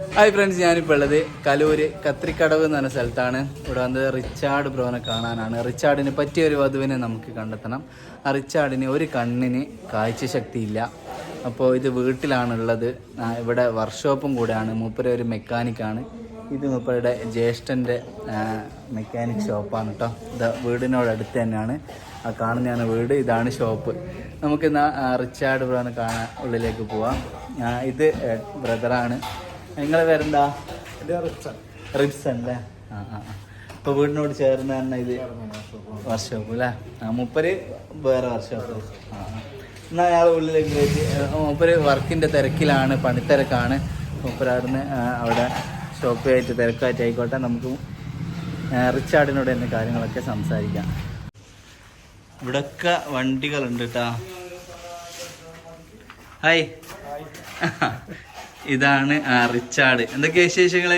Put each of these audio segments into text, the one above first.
Hi friends ഞാനിപ്പോൾ ഉള്ളത് കലൂര് കത്രിക്കടവ് എന്ന് പറഞ്ഞ സ്ഥലത്താണ്. ഇവിടെ വന്നത് റിച്ചാർഡ് ബ്രോനെ കാണാനാണ്. റിച്ചാർഡിന് പറ്റിയ ഒരു വധുവിനെ നമുക്ക് കണ്ടെത്തണം. ആ റിച്ചാർഡിന് ഒരു കണ്ണിന് കാഴ്ച ശക്തിയില്ല അപ്പോൾ ഇത് വീട്ടിലാണുള്ളത്. ഇവിടെ വർക്ക്ഷോപ്പും കൂടെയാണ്. മൂപ്പര് ഒരു മെക്കാനിക്കാണ് ഇത് മൂപ്പരുടെ ജ്യേഷ്ഠന്റെ മെക്കാനിക് ഷോപ്പാണ് കേട്ടോ ഇത് വീടിനോടടുത്ത് തന്നെയാണ്. ആ കാണുന്നതാണ് വീട്. ഇതാണ് ഷോപ്പ് നമുക്ക് റിച്ചാർഡ് ബ്രോനെ കാണാൻ ഉള്ളിലേക്ക് പോവാം. ഇത് ബ്രദറാണ് നിങ്ങൾ പേരെന്താ? റിപ്സൺ അല്ലേ? ആ ആ ഇപ്പൊ വീടിനോട് ചേർന്ന് തന്നെ ഇത് വർക്ക്ഷോപ്പ് അല്ലേ? ആ മുപ്പര് വേറെ വർക്ക്ഷോപ്പ്. ആ ഞാൻ എന്നാൽ അയാൾ ഉള്ളിലേക്ക് മുപ്പര് മൂപ്പര് വർക്കിന്റെ തിരക്കിലാണ് പണിത്തിരക്കാണ്. മുപ്പര് അവിടുന്ന് അവിടെ ഷോപ്പുമായിട്ട് തിരക്കായിട്ട് ആയിക്കോട്ടെ. നമുക്ക് റിച്ചാർഡിനോട് തന്നെ കാര്യങ്ങളൊക്കെ സംസാരിക്കാം. ഇവിടൊക്കെ വണ്ടികളുണ്ട് കേട്ടാ ഹായ്. ഇതാണ് റിച്ചാർഡ്. എന്തൊക്കെയാ വിശേഷങ്ങൾ?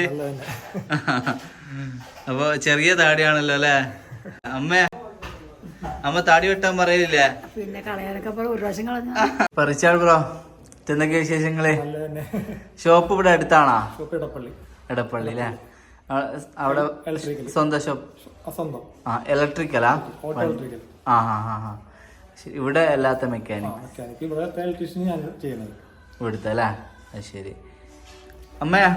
അപ്പൊ ചെറിയ താടിയാണല്ലോ അല്ലേ? അമ്മ അമ്മ താടി വെട്ടാൻ പറയലില്ലേ. പിന്നെ റിച്ചാർഡ് ബ്രോ എന്തൊക്കെ വിശേഷങ്ങൾ? ഷോപ്പ് ഇവിടെ അടുത്താണോ? ഇടപ്പള്ളി. ഇടപ്പള്ളി അല്ലേ? അവിടെ സ്വന്തം ഷോപ്പ്? ആ ഇലക്ട്രിക്കലാ ഓട്ടോ ഇലക്ട്രിക്കൽ ആ? ആ ആ ഇവിടെ അല്ലാത്ത മെക്കാനിക് ഇവിടുത്തെ അല്ലേ? അത് ശരി. അമ്മയാ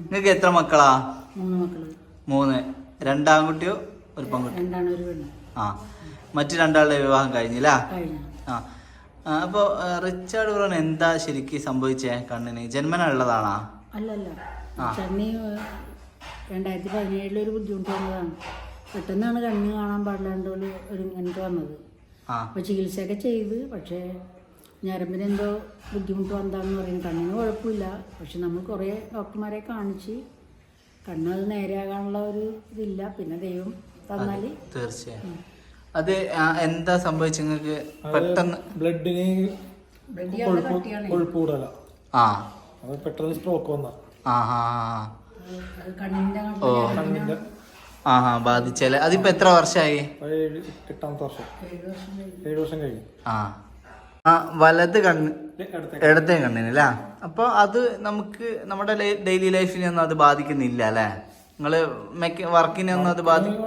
നിങ്ങൾക്ക് എത്ര മക്കളാ? മൂന്ന് മക്കൾ. മൂന്ന്. രണ്ടാൺകുട്ടിയോ ഒരു പെൺകുട്ടി? രണ്ടാണ് ഒരു പെണ്ണ്. ആ. മറ്റു രണ്ടാളുടെ വിവാഹം കഴിഞ്ഞില്ല? കഴിഞ്ഞ. ആ. ആ, അപ്പോ റിച്ചാർഡ് ബ്രോൺ എന്താ ശരിക്കും സംഭവിച്ചേ കണ്ണിന്? ജന്മന ഉള്ളതാണാ അല്ലല്ല. കണ്ണി രണ്ടായിരത്തി പതിനേഴിൽ ഒരു ബുദ്ധിമുട്ട് വന്നതാണ് പെട്ടെന്നാണ് കണ്ണ് കാണാൻ പാടില്ലാണ്ട് ഒരു എനിക്ക് വന്നത്. ആ. അപ്പോൾ ചികിത്സയൊക്കെ ചെയ്ത് പക്ഷേ ഞരമ്പിന് എന്തോ ബുദ്ധിമുട്ട് വന്നതാണെന്ന് പറയും. കണ്ണിന് കുഴപ്പമില്ല. പക്ഷെ നമ്മൾ കുറേ ഡോക്ടർമാരെ കാണിച്ച് കണ്ണത് നേരെയാകാനുള്ള ഒരു ഇതില്ല. പിന്നെ ദൈവം തന്നാൽ തീർച്ചയായും. അത് എന്താ സംഭവിച്ചു നിങ്ങൾക്ക്? പെട്ടെന്ന് ബ്ലഡിന് കൊഴുപ്പ് കൂടല ആ. അത് പെട്ടെന്ന് സ്ട്രോക്ക് വന്ന. ആ ആ കണ്ണിന്റെ ഓ. ആ ആ ബാധിച്ചല്ലേ? അതിപ്പോ എത്ര വർഷമായി? എട്ടാമത്തെ വർഷം. ഏഴ് വർഷം കഴിഞ്ഞു. ആ. ആ വലത് കണ്ണ് ഇടത്തെ കണ്ണിന് അല്ലേ അപ്പോൾ അത് നമുക്ക് നമ്മുടെ ഡെയിലി ലൈഫിനൊന്നും അത് ബാധിക്കുന്നില്ല അല്ലേ നിങ്ങൾ വർക്കിനൊന്നും അത് ബാധിക്കും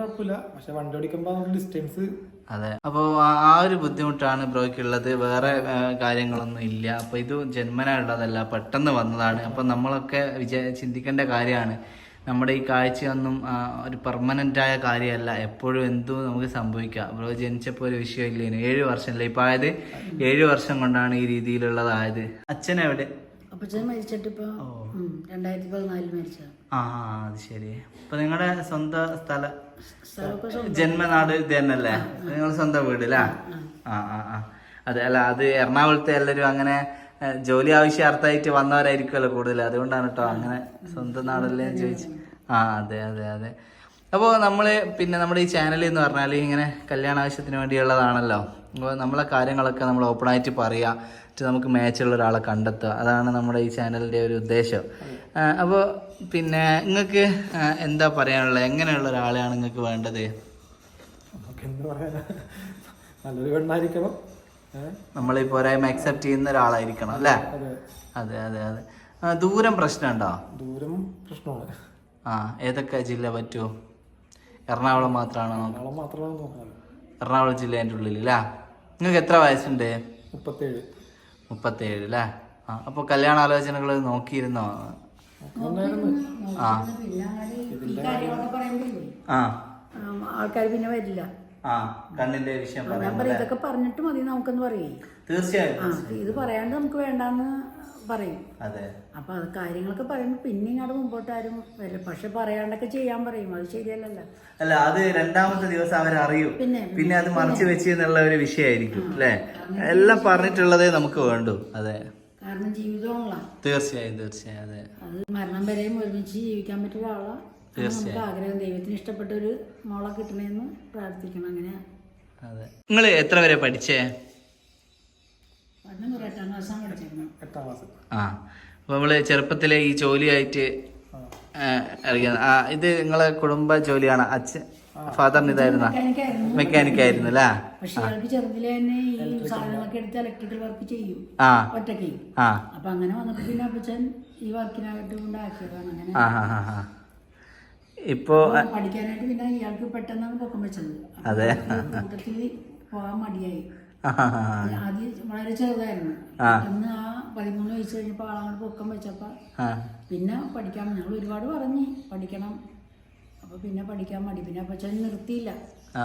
അതെ. അപ്പോൾ ആ ഒരു ബുദ്ധിമുട്ടാണ് ബ്രോയ്ക്കുള്ളത് വേറെ കാര്യങ്ങളൊന്നും ഇല്ല. അപ്പോൾ ഇത് ജന്മനായുള്ളതല്ല പെട്ടെന്ന് വന്നതാണ്. അപ്പൊ നമ്മളൊക്കെ വിചാ ചിന്തിക്കേണ്ട കാര്യമാണ്. നമ്മുടെ ഈ കാഴ്ചയൊന്നും ഒരു പെർമനന്റായ ആയ കാര്യമല്ല. എപ്പോഴും എന്തും നമുക്ക് സംഭവിക്കാം. ബ്രോ ജനിച്ചപ്പോൾ ഒരു വിഷയമില്ലേനു? ഏഴ് വർഷമല്ലേ? ഇപ്പം ആയത്? ഏഴ് വർഷം കൊണ്ടാണ് ഈ രീതിയിലുള്ളതായത്. അച്ഛൻ എവിടെ അപ്പച്ചൻ മരിച്ചിട്ട് ഇപ്പോൾ രണ്ടായിരത്തി പതിനാലിൽ മരിച്ചതാണ് ആ അത് ശരി. അപ്പൊ നിങ്ങളുടെ സ്വന്തം സ്ഥല ജന്മനാട് ഇത് തന്നെയല്ലേ നിങ്ങളുടെ സ്വന്തം വീട് അല്ലേ ആ ആ. ആ അതെ അല്ല അത് എറണാകുളത്തെ എല്ലാവരും അങ്ങനെ ജോലി ആവശ്യാർത്ഥമായിട്ട് വന്നവരായിരിക്കുമല്ലോ കൂടുതൽ അതുകൊണ്ടാണ് കേട്ടോ അങ്ങനെ സ്വന്തം നാടല്ലേ ചോദിച്ചു. ആ അതെ അതെ അതെ. അപ്പോൾ നമ്മൾ പിന്നെ നമ്മുടെ ഈ ചാനൽ എന്ന് പറഞ്ഞാൽ ഇങ്ങനെ കല്യാണ ആവശ്യത്തിന് വേണ്ടിയുള്ളതാണല്ലോ. അപ്പോൾ നമ്മളെ കാര്യങ്ങളൊക്കെ നമ്മൾ ഓപ്പണായിട്ട് പറയുക നമുക്ക് മാച്ചുള്ള ഒരാളെ കണ്ടെത്തുക. അതാണ് നമ്മുടെ ഈ ചാനലിന്റെ ഒരു ഉദ്ദേശം. അപ്പോൾ പിന്നെ നിങ്ങൾക്ക് എന്താ പറയാനുള്ളത്? എങ്ങനെയുള്ള ഒരാളെയാണ് നിങ്ങൾക്ക് വേണ്ടത്? നല്ലൊരു പെണ്ണായിരിക്കണം. നമ്മൾ ഈ പോരായ്മ അക്സെപ്റ്റ് ചെയ്യുന്ന ഒരാളായിരിക്കണം അല്ലേ? അതെ. അതെ അതെ ദൂരം പ്രശ്നമുണ്ടോ? ദൂരം പ്രശ്നമാണ്. ആ ഏതൊക്കെ ജില്ല പറ്റുമോ എറണാകുളം മാത്രമാണോ? എറണാകുളം ജില്ലേന്റെ ഉള്ളിൽ അല്ലേ? നിങ്ങൾക്ക് എത്ര വയസ്സുണ്ട്? മുപ്പത്തേഴ്. മുപ്പത്തേഴ് അല്ലേ? ആ അപ്പോൾ കല്യാണാലോചനകൾ നോക്കിയിരുന്നോ? ആ. ആ. ആൾക്കാർ പിന്നെ വരില്ല. ആ കണ്ണിന്റെ വിഷയം ഞാൻ ഇതൊക്കെ പറഞ്ഞിട്ട് മതി നമുക്കെന്ന് പറയേ. തീർച്ചയായും ഇത് പറയാണ്ട് നമുക്ക് വേണ്ടാന്ന് പറയും. അതെ. അപ്പൊ അത് കാര്യങ്ങളൊക്കെ പറയുമ്പോൾ പിന്നെ ഇങ്ങോട്ട് മുമ്പോട്ട് ആരും വരില്ല. പക്ഷെ പറയാണ്ടൊക്കെ ചെയ്യാൻ പറയും. അത് ശരിയല്ലല്ലോ. അല്ല അത് രണ്ടാമത്തെ ദിവസം അവരറിയും. പിന്നെ പിന്നെ അത് മറച്ചു വെച്ച് എന്നുള്ള ഒരു വിഷയമായിരിക്കും അല്ലേ? എല്ലാം പറഞ്ഞിട്ടുള്ളതേ നമുക്ക് വേണ്ടു അതെ. കാരണം ജീവിതമാണല്ലോ തീർച്ചയായും തീർച്ചയായും അതെ. അത് മരണം വരെയും ഒരുമിച്ച് ജീവിക്കാൻ പറ്റിയ ഒരാളാ അത് നമുക്ക് ആഗ്രഹം ദൈവത്തിന് ഇഷ്ടപ്പെട്ട ഒരു മോളെ കിട്ടണമെന്ന് പ്രാർത്ഥിക്കണം അങ്ങനെ. അതെ. നിങ്ങൾ എത്ര വരെ പഠിച്ചേ? പഠനം ഒരു എട്ടാം ക്ലാസ്സാണ് പഠിച്ചിരുന്നത് എട്ടാം ക്ലാസ് ആ. അപ്പോൾ നമ്മൾ ചെറുപ്പത്തിലെ ഈ ജോലിയായിട്ട് ആ. ആ, അറിയാം. ആ ഇത് നിങ്ങളെ കുടുംബ ജോലിയാണ്. അച്ഛൻ ഫാദറിന് ഇതായിരുന്ന? മെക്കാനിക് ആയിരുന്നു അല്ലേ? പക്ഷെ ഇയാൾക്ക് ചെറുതിലെ തന്നെ ഈ സാധനങ്ങളൊക്കെ എടുത്ത് ഇലക്ട്രിക്കൽ വർക്ക് ചെയ്യും. ആ. ഒറ്റയ്ക്ക്. ആ. അപ്പൊ അങ്ങനെ വന്നപ്പോ പിന്നെ അപ്പച്ചൻ ഈ വർക്കിനായിട്ട് കൊണ്ടാക്കിയതാണ് അങ്ങനെ. ഇപ്പോ പഠിക്കാനായിട്ട് പിന്നെ ഇയാൾക്ക് പെട്ടെന്നാണ് പൊക്കം വെച്ചത്. അതെ. കൂട്ടത്തിൽ പോകാൻ മടിയായി. ആദ്യം വളരെ ചെറുതായിരുന്നു. അന്ന് ആ പതിമൂന്ന് വയസ്സ് കഴിഞ്ഞപ്പോൾ ആളാണ് പൊക്കം വെച്ചപ്പോ പിന്നെ പഠിക്കാൻ ഞങ്ങൾ ഒരുപാട് പറഞ്ഞു പഠിക്കണം. അപ്പൊ പിന്നെ പഠിക്കാൻ മടി. പിന്നെ അപ്പച്ചൻ നിർത്തിയില്ല.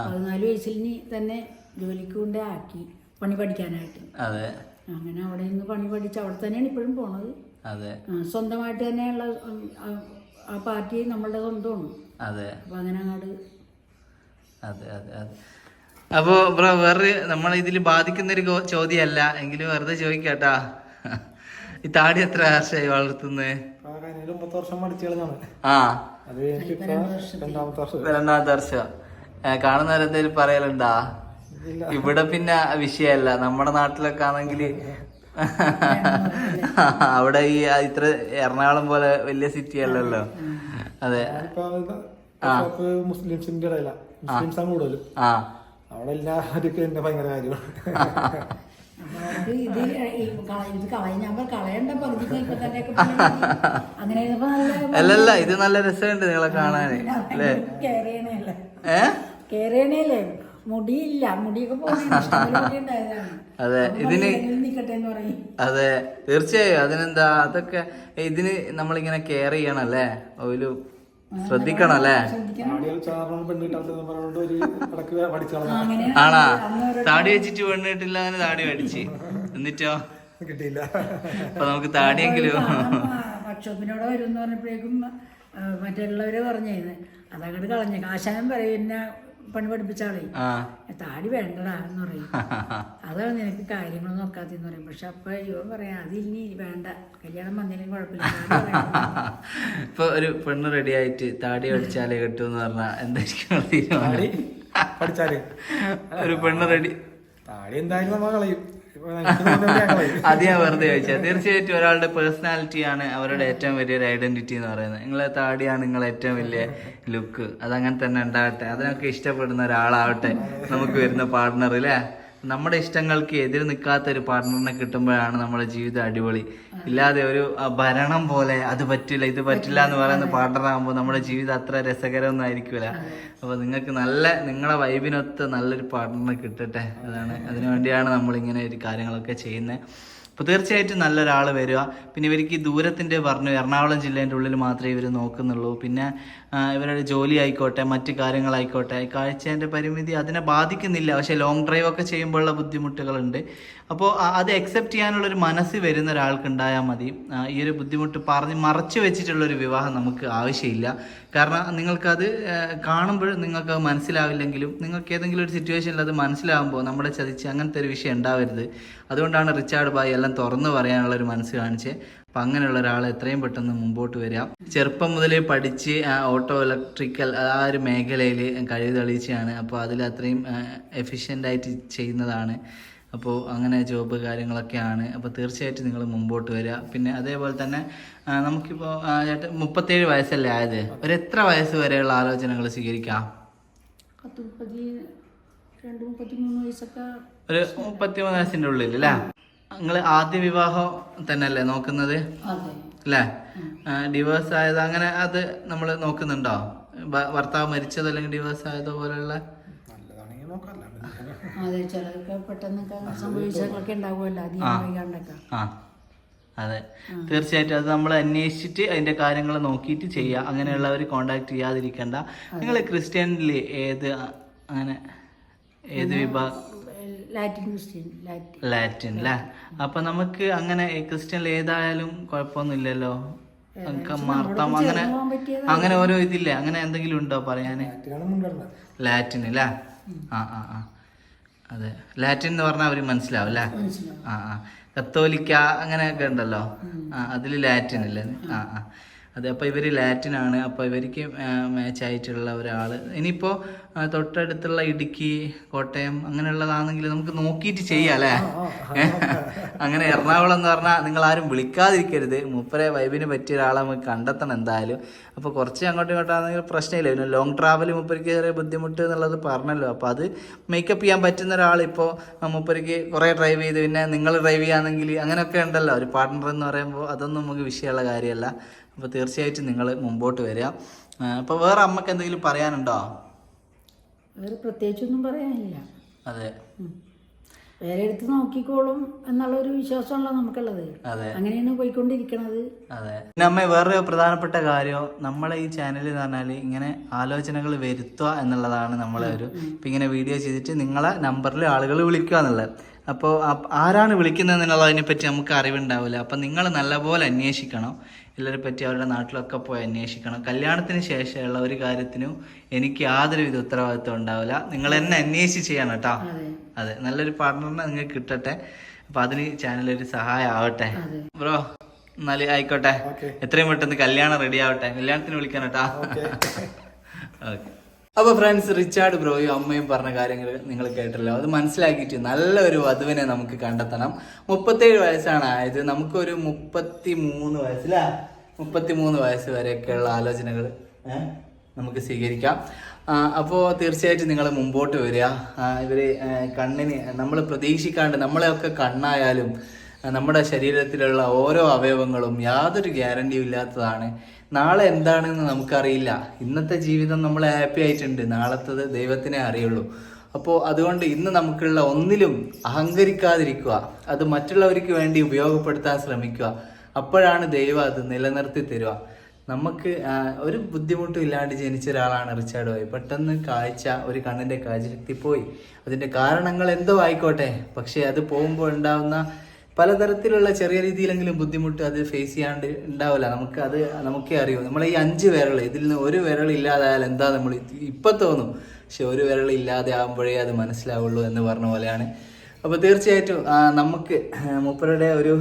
പതിനാല് വയസ്സിൽ തന്നെ ജോലിക്ക് കൊണ്ട് ആക്കി പണി പഠിക്കാനായിട്ട്. അങ്ങനെ അവിടെ നിന്ന് പണി പഠിച്ച് അവിടെ തന്നെയാണ് ഇപ്പോഴും പോണത്. സ്വന്തമായിട്ട് തന്നെയുള്ള ആ- പാർട്ടി നമ്മളുടെ സ്വന്തമാണ്. അതെ. അപ്പൊ അങ്ങനെ അങ്ങോട്ട് അതെ അതെ അതെ. അപ്പോ ബ്രോ വേറെ നമ്മളെ ഇതിൽ ബാധിക്കുന്ന ഒരു ചോദ്യമല്ല. എങ്കിലും വെറുതെ ചോദിക്കാട്ടാ. ഈ താടി എത്ര വർഷമായി വളർത്തുന്നത് ആ. രണ്ടാമത്തെ വർഷം. കാണുന്നവരെന്തേലും പറയലുണ്ടാ? ഇവിടെ പിന്നെ വിഷയമല്ല. നമ്മുടെ നാട്ടിലൊക്കെ ആണെങ്കിൽ അവിടെ ഈ ഇത്ര എറണാകുളം പോലെ വലിയ സിറ്റി അല്ലല്ലോ. അതെ. മുസ്ലിംസിന്റെ മുസ്ലിംസാണ് കൂടുതലും. അവിടെ എല്ലാവർക്കും എന്നെ ഭയങ്കര കാര്യമാണ്. ഇത് ഇത് കളയണ്ട അങ്ങനെ നല്ല അല്ലല്ല ഇത് നല്ല രസമുണ്ട് നിങ്ങളെ കാണാന് അല്ലേ? കേറിയണല്ലേ മുടിയില്ല മുടിയൊക്കെ അതെ ഇതിന് അതെ തീർച്ചയായും. അതിനെന്താ അതൊക്കെ ഇതിന് നമ്മളിങ്ങനെ കെയർ ചെയ്യണം അല്ലേ? ഒരു ശ്രദ്ധിക്കണം അല്ലേ? ആണാ? താടി വെച്ചിട്ട് പെണ്ണിട്ടില്ല അങ്ങനെ താടി അടിച്ച് എന്നിട്ടോ? കിട്ടിയില്ല. അപ്പൊ നമുക്ക് താടിയെങ്കിലും വർക്ക്ഷോപ്പിനോട് വരും എന്ന് പറഞ്ഞപ്പോഴേക്കും മറ്റുള്ളവര് പറഞ്ഞിരുന്നു. അതങ്ങോട്ട് കളഞ്ഞു. കാശാനം പറയും പണി പഠിപ്പിച്ചാളേ ആ. താടി വേണ്ടടാ എന്ന് പറയും. അതാണ് നിനക്ക് കാര്യങ്ങൾ നോക്കാത്തെന്ന് പറയും. പക്ഷെ അപ്പൊ ഇവൻ പറയാം അതിനി വേണ്ട. കല്യാണം വന്നില്ലെങ്കിൽ കുഴപ്പമില്ല. താടി വേണ്ട." ഇപ്പൊ ഒരു പെണ്ണ് റെഡി ആയിട്ട് താടി പഠിച്ചാലേ കിട്ടുമെന്ന് പറഞ്ഞാ എന്തായിരിക്കും തീരുമാനം പഠിച്ചാൽ? ഒരു പെണ്ണ് റെഡി താടി എന്തായാലും നമ്മൾ കളയും. അത് വെറുതെ ചോദിച്ചാൽ തീർച്ചയായിട്ടും ഒരാളുടെ പേഴ്സണാലിറ്റി ആണ് അവരുടെ ഏറ്റവും വലിയൊരു ഐഡന്റിറ്റി എന്ന് പറയുന്നത്. നിങ്ങളെ താടിയാണ് നിങ്ങളെ ഏറ്റവും വലിയ ലുക്ക്. അതങ്ങനെ തന്നെ ഉണ്ടാവട്ടെ അതിനൊക്കെ ഇഷ്ടപ്പെടുന്ന ഒരാളാവട്ടെ നമുക്ക് വരുന്ന പാർട്ട്ണർ അല്ലേ? നമ്മുടെ ഇഷ്ടങ്ങൾക്ക് എതിര് നിൽക്കാത്ത ഒരു പാർട്ട്ണറിനെ കിട്ടുമ്പോഴാണ് നമ്മുടെ ജീവിതം അടിപൊളി. ഇല്ലാതെ ഒരു ഭരണം പോലെ അത് പറ്റില്ല ഇത് പറ്റില്ല എന്ന് പറയുന്ന പാർട്ണർ ആകുമ്പോൾ നമ്മുടെ ജീവിതം അത്ര രസകരമൊന്നും ആയിരിക്കില്ല അപ്പൊ നിങ്ങൾക്ക് നല്ല നിങ്ങളെ വൈബിനൊത്ത് നല്ലൊരു പാർട്ട്ണറിനെ കിട്ടട്ടെ അതാണ് അതിനു വേണ്ടിയാണ് നമ്മൾ ഇങ്ങനെ ഒരു കാര്യങ്ങളൊക്കെ ചെയ്യുന്നത്. അപ്പോൾ തീർച്ചയായിട്ടും നല്ലൊരാൾ വരിക. പിന്നെ ഇവർക്ക് ഈ ദൂരത്തിന്റെ പറഞ്ഞു എറണാകുളം ജില്ലേന്റെ ഉള്ളിൽ മാത്രമേ ഇവർ നോക്കുന്നുള്ളൂ. പിന്നെ ഇവരുടെ ജോലി ആയിക്കോട്ടെ മറ്റു കാര്യങ്ങളായിക്കോട്ടെ കാഴ്ചേന്റെ പരിമിതി അതിനെ ബാധിക്കുന്നില്ല. പക്ഷേ ലോങ് ഡ്രൈവ് ഒക്കെ ചെയ്യുമ്പോഴുള്ള ബുദ്ധിമുട്ടുകളുണ്ട്. അപ്പോൾ അത് അക്സെപ്റ്റ് ചെയ്യാനുള്ള ഒരു മനസ്സ് വരുന്ന ഒരാൾക്ക് ഉണ്ടായാൽ മതി ഈ ഒരു ബുദ്ധിമുട്ട് പറഞ്ഞ് മറച്ചു വെച്ചിട്ടുള്ള ഒരു വിവാഹം നമുക്ക് ആവശ്യമില്ല. കാരണം നിങ്ങൾക്കത് കാണുമ്പോൾ നിങ്ങൾക്ക് മനസ്സിലാവില്ലെങ്കിലും നിങ്ങൾക്ക് ഏതെങ്കിലും ഒരു സിറ്റുവേഷനിൽ അത് മനസ്സിലാകുമ്പോൾ നമ്മളെ ചതിച്ച് അങ്ങനത്തെ ഒരു വിഷയം ഉണ്ടാവരുത്. അതുകൊണ്ടാണ് റിച്ചാർഡ് ബായി എല്ലാം തുറന്നു പറയാനുള്ള ഒരു മനസ്സ് കാണിച്ച്. അപ്പം അങ്ങനെയുള്ള ഒരാൾ എത്രയും പെട്ടെന്ന് മുമ്പോട്ട് വരിക ചെറുപ്പം മുതലേ പഠിച്ച് ഓട്ടോ ഇലക്ട്രിക്കൽ ആ ഒരു മേഖലയിൽ കഴിവ് തെളിയിച്ചാണ് അപ്പോൾ അതിൽ അത്രയും എഫിഷ്യന്റായിട്ട് ചെയ്യുന്നതാണ്. അപ്പോൾ അങ്ങനെ ജോബ് കാര്യങ്ങളൊക്കെയാണ്. അപ്പോൾ തീർച്ചയായിട്ടും നിങ്ങൾ മുമ്പോട്ട് വരിക. പിന്നെ അതേപോലെ തന്നെ നമുക്കിപ്പോൾ ചേട്ടൻ മുപ്പത്തേഴ് വയസ്സല്ലേ ആയത്? ഒരു എത്ര വയസ്സ് വരെയുള്ള ആലോചനകൾ സ്വീകരിക്കാം? ഒരു മുപ്പത്തിമൂന്ന് വയസ്സിന്റെ ഉള്ളിൽ അല്ലേ നിങ്ങൾ ആദ്യ വിവാഹം തന്നെയല്ലേ നോക്കുന്നത്? അല്ലേ? ഡിവോഴ്സ് ആയത് അങ്ങനെ അത് നമ്മൾ നോക്കുന്നുണ്ടോ? ഭർത്താവ് മരിച്ചതോ അല്ലെങ്കിൽ ഡിവോഴ്സ് ആയതോ പോലെയുള്ള അതെ ചിലർക്ക് പെട്ടെന്നൊക്കെ സംഭവിച്ചതൊക്കെ ഉണ്ടാവുമല്ലോ. അധികം വൈകാണ്ടൊക്കെ. ആ. അതെ. തീർച്ചയായിട്ടും അത് നമ്മൾ അന്വേഷിച്ചിട്ട് അതിന്റെ കാര്യങ്ങൾ നോക്കിയിട്ട് ചെയ്യുക അങ്ങനെയുള്ളവർ കോണ്ടാക്ട് ചെയ്യാതിരിക്കണ്ട. നിങ്ങൾ ക്രിസ്ത്യനിൽ ഏത് അങ്ങനെ ഏത് വിഭാഗം ലാറ്റിൻ ക്രിസ്ത്യൻ ലാറ്റിൻ. അല്ലേ അപ്പൊ നമുക്ക് അങ്ങനെ ക്രിസ്ത്യൻ ഏതായാലും കുഴപ്പമൊന്നുമില്ലല്ലോ. മർത്തം മർത്താം അങ്ങനെ അങ്ങനെ ഓരോ ഇതില്ലേ? അങ്ങനെ എന്തെങ്കിലും ഉണ്ടോ പറയാന്? ലാറ്റിൻ അല്ലേ ആ ആ ആ. അതെ. ലാറ്റിൻ എന്ന് പറഞ്ഞാൽ അവർ മനസ്സിലാവും അല്ലേ? ആ ആ. കത്തോലിക്ക അങ്ങനെയൊക്കെ ഉണ്ടല്ലോ. ആ അതിൽ ലാറ്റിൻ അല്ലേ ആ. ആ അതെ അപ്പോൾ ഇവർ ലാറ്റിനാണ് അപ്പോൾ ഇവർക്ക് മാച്ച് ആയിട്ടുള്ള ഒരാൾ ഇനിയിപ്പോൾ തൊട്ടടുത്തുള്ള ഇടുക്കി കോട്ടയം അങ്ങനെയുള്ളതാണെങ്കിൽ നമുക്ക് നോക്കിയിട്ട് ചെയ്യാം അല്ലേ? അങ്ങനെ എറണാകുളം എന്ന് പറഞ്ഞാൽ നിങ്ങൾ ആരും വിളിക്കാതിരിക്കരുത്. മൂപ്പരെ വൈബിന് പറ്റിയ ഒരാളെ നമുക്ക് കണ്ടെത്തണം എന്തായാലും. അപ്പോൾ കുറച്ച് അങ്ങോട്ടും ഇങ്ങോട്ടാണെങ്കിൽ പ്രശ്നമില്ല. പിന്നെ ലോങ് ട്രാവൽ മൂപ്പർക്ക് ചെറിയ ബുദ്ധിമുട്ട് എന്നുള്ളത് പറഞ്ഞല്ലോ. അപ്പോൾ അത് മേക്കപ്പ് ചെയ്യാൻ പറ്റുന്ന ഒരാൾ ഇപ്പോൾ കുറേ ഡ്രൈവ് ചെയ്ത് പിന്നെ നിങ്ങൾ ഡ്രൈവ് ചെയ്യുകയാണെങ്കിൽ അങ്ങനെയൊക്കെ ഉണ്ടല്ലോ. ഒരു പാർട്ട്ണർ എന്ന് പറയുമ്പോൾ അതൊന്നും നമുക്ക് വിഷയമുള്ള കാര്യമല്ല. അപ്പോൾ തീർച്ചയായിട്ടും നിങ്ങൾ മുമ്പോട്ട് വരിക. അപ്പോൾ വേറെ അമ്മയ്ക്ക് എന്തെങ്കിലും പറയാനുണ്ടോ? വേറെ പ്രത്യേകിച്ചൊന്നും പറയാനില്ല. അതെ. വേറെ എടുത്ത് നോക്കിക്കോളും എന്നുള്ള ഒരു വിശ്വാസമാണല്ലോ നമുക്കുള്ളത്. അതെ. അങ്ങനെയാണ് പോയിക്കൊണ്ടിരിക്കണത്. അമ്മ വേറൊരു പ്രധാനപ്പെട്ട കാര്യം നമ്മളെ ഈ ചാനലിൽ എന്ന് പറഞ്ഞാൽ ഇങ്ങനെ ആലോചനകൾ വരുത്തുക എന്നുള്ളതാണ് നമ്മളെ ഒരു ഇപ്പം ഇങ്ങനെ വീഡിയോ ചെയ്തിട്ട് നിങ്ങളെ നമ്പറിൽ ആളുകൾ വിളിക്കുക എന്നുള്ളത്. അപ്പോൾ ആരാണ് വിളിക്കുന്നത് എന്നുള്ളതിനെ പറ്റി നമുക്ക് അറിവുണ്ടാവില്ല. അപ്പം നിങ്ങൾ നല്ലപോലെ അന്വേഷിക്കണം. എല്ലാവരെ പറ്റി അവരുടെ നാട്ടിലൊക്കെ പോയി അന്വേഷിക്കണം. കല്യാണത്തിന് ശേഷമുള്ള ഒരു കാര്യത്തിനും എനിക്ക് യാതൊരു വിധ ഉത്തരവാദിത്വം ഉണ്ടാവില്ല. നിങ്ങൾ എന്നെ അന്വേഷിച്ച് ചെയ്യണം കേട്ടോ. അതെ. അതെ. നല്ലൊരു പാർട്ട്ണറിനെ നിങ്ങൾക്ക് കിട്ടട്ടെ. അപ്പൊ അതിന് ചാനലൊരു ഒരു സഹായം ആവട്ടെ ബ്രോ എന്നാൽ ആയിക്കോട്ടെ. എത്രയും പെട്ടെന്ന് കല്യാണം റെഡി ആവട്ടെ. കല്യാണത്തിന് വിളിക്കാൻ കേട്ടാ. ഓക്കെ. ഓക്കെ അപ്പൊ ഫ്രണ്ട്സ് റിച്ചാർഡ് ബ്രോയും അമ്മയും പറഞ്ഞ കാര്യങ്ങൾ നിങ്ങൾ കേട്ടല്ലോ അത് മനസ്സിലാക്കിയിട്ട് നല്ലൊരു വധുവിനെ നമുക്ക് കണ്ടെത്തണം. മുപ്പത്തേഴ് വയസ്സാണ് ആയത്. നമുക്കൊരു മുപ്പത്തി മൂന്ന് വയസ്സിലാ മുപ്പത്തി മൂന്ന് വയസ്സ് വരെയൊക്കെയുള്ള ആലോചനകൾ നമുക്ക് സ്വീകരിക്കാം. അപ്പോൾ തീർച്ചയായിട്ടും നിങ്ങൾ മുമ്പോട്ട് വരിക. ഇവർ കണ്ണിന് നമ്മൾ പ്രതീക്ഷിക്കാണ്ട് നമ്മളെയൊക്കെ കണ്ണായാലും നമ്മുടെ ശരീരത്തിലുള്ള ഓരോ അവയവങ്ങളും യാതൊരു ഗ്യാരണ്ടിയും ഇല്ലാത്തതാണ്. നാളെ എന്താണെന്ന് നമുക്കറിയില്ല. ഇന്നത്തെ ജീവിതം നമ്മൾ ഹാപ്പി ആയിട്ടുണ്ട്. നാളത്തത് ദൈവത്തിനെ അറിയുള്ളൂ. അപ്പോൾ അതുകൊണ്ട് ഇന്ന് നമുക്കുള്ള ഒന്നിലും അഹങ്കരിക്കാതിരിക്കുക. അത് മറ്റുള്ളവർക്ക് വേണ്ടി ഉപയോഗപ്പെടുത്താൻ ശ്രമിക്കുക. അപ്പോഴാണ് ദൈവം അത് നിലനിർത്തി തരിക. നമുക്ക് ഒരു ബുദ്ധിമുട്ടും ഇല്ലാണ്ട് ജനിച്ച ഒരാളാണ് റിച്ചാർഡ് പോയി പെട്ടെന്ന് കാഴ്ച ഒരു കണ്ണിന്റെ കാഴ്ചശക്തി പോയി അതിന്റെ കാരണങ്ങൾ എന്തോ ആയിക്കോട്ടെ. പക്ഷേ അത് പോകുമ്പോൾ ഉണ്ടാവുന്ന പലതരത്തിലുള്ള ചെറിയ രീതിയിലെങ്കിലും ബുദ്ധിമുട്ട് അത് ഫേസ് ചെയ്യാണ്ട് ഉണ്ടാവില്ല നമുക്ക് അത് നമുക്കേ അറിയൂ. നമ്മൾ ഈ അഞ്ച് വിരൽ ഇതിൽ നിന്ന് ഒരു വിരൽ ഇല്ലാതായാൽ എന്താ നമ്മൾ ഇപ്പം തോന്നും? പക്ഷെ ഒരു വിരൽ ഇല്ലാതെ ആകുമ്പോഴേ അത് മനസ്സിലാവുള്ളൂ എന്ന് പറഞ്ഞ പോലെയാണ്. അപ്പോൾ തീർച്ചയായിട്ടും നമുക്ക് മൂപ്പരുടെ ഒരു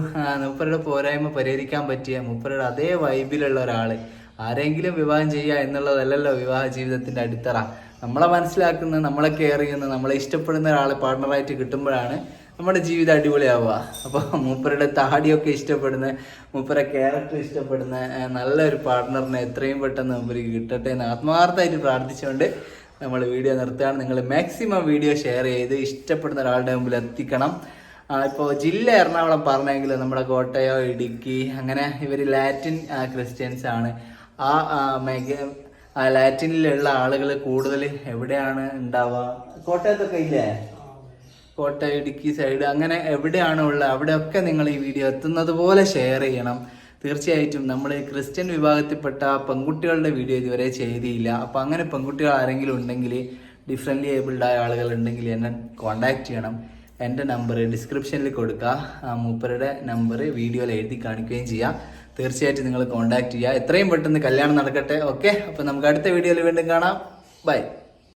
മൂപ്പരുടെ പോരായ്മ പരിഹരിക്കാൻ പറ്റിയ മൂപ്പരുടെ അതേ വൈബിലുള്ള ഒരാൾ ആരെങ്കിലും വിവാഹം ചെയ്യുക എന്നുള്ളതല്ലല്ലോ വിവാഹ ജീവിതത്തിന്റെ അടിത്തറ. നമ്മളെ മനസ്സിലാക്കുന്ന നമ്മളെ കെയർ ചെയ്യുന്ന നമ്മളെ ഇഷ്ടപ്പെടുന്ന ഒരാളെ പാർട്ണറായിട്ട് കിട്ടുമ്പോഴാണ് നമ്മുടെ ജീവിതം അടിപൊളിയാവുക. അപ്പോൾ മൂപ്പരുടെ താടിയൊക്കെ ഇഷ്ടപ്പെടുന്ന മൂപ്പരെ ക്യാരക്ടർ ഇഷ്ടപ്പെടുന്ന നല്ലൊരു പാർട്ട്ണറിനെ എത്രയും പെട്ടെന്ന് മൂപ്പർക്ക് കിട്ടട്ടെ എന്ന് ആത്മാർത്ഥമായിട്ട് പ്രാർത്ഥിച്ചുകൊണ്ട് നമ്മൾ വീഡിയോ നിർത്തുകയാണ്. നിങ്ങൾ മാക്സിമം വീഡിയോ ഷെയർ ചെയ്ത് ഇഷ്ടപ്പെടുന്ന ഒരാളുടെ മുമ്പിൽ എത്തിക്കണം. ഇപ്പോൾ ജില്ല എറണാകുളം പറഞ്ഞെങ്കിൽ നമ്മുടെ കോട്ടയോ ഇടുക്കി അങ്ങനെ ഇവർ ലാറ്റിൻ ക്രിസ്ത്യൻസ് ആണ്. ആ മേഖ ലാറ്റിനിലുള്ള ആളുകൾ കൂടുതൽ എവിടെയാണ് ഉണ്ടാവുക? കോട്ടയത്തൊക്കെ ഇല്ലേ? കോട്ടയം ഇടുക്കി സൈഡ് അങ്ങനെ എവിടെയാണോ ഉള്ളത്? അവിടെയൊക്കെ നിങ്ങൾ ഈ വീഡിയോ എത്തുന്നത് പോലെ ഷെയർ ചെയ്യണം. തീർച്ചയായിട്ടും നമ്മൾ ക്രിസ്ത്യൻ വിഭാഗത്തിൽപ്പെട്ട പെൺകുട്ടികളുടെ വീഡിയോ ഇതുവരെ ചെയ്തില്ല. അപ്പോൾ അങ്ങനെ പെൺകുട്ടികൾ ആരെങ്കിലും ഉണ്ടെങ്കിൽ ഡിഫറെന്റ്ലി ഏബിൾഡ് ആയ ആളുകൾ ഉണ്ടെങ്കിൽ എന്നെ കോണ്ടാക്ട് ചെയ്യണം. എന്റെ നമ്പർ ഡിസ്ക്രിപ്ഷനിൽ കൊടുക്കുക. മൂപ്പരുടെ നമ്പർ വീഡിയോയിൽ എഴുതി കാണിക്കുകയും ചെയ്യാം. തീർച്ചയായിട്ടും നിങ്ങൾ കോണ്ടാക്ട് ചെയ്യുക. എത്രയും പെട്ടെന്ന് കല്യാണം നടക്കട്ടെ. ഓക്കെ അപ്പോൾ നമുക്ക് അടുത്ത വീഡിയോയിൽ വീണ്ടും കാണാം. ബൈ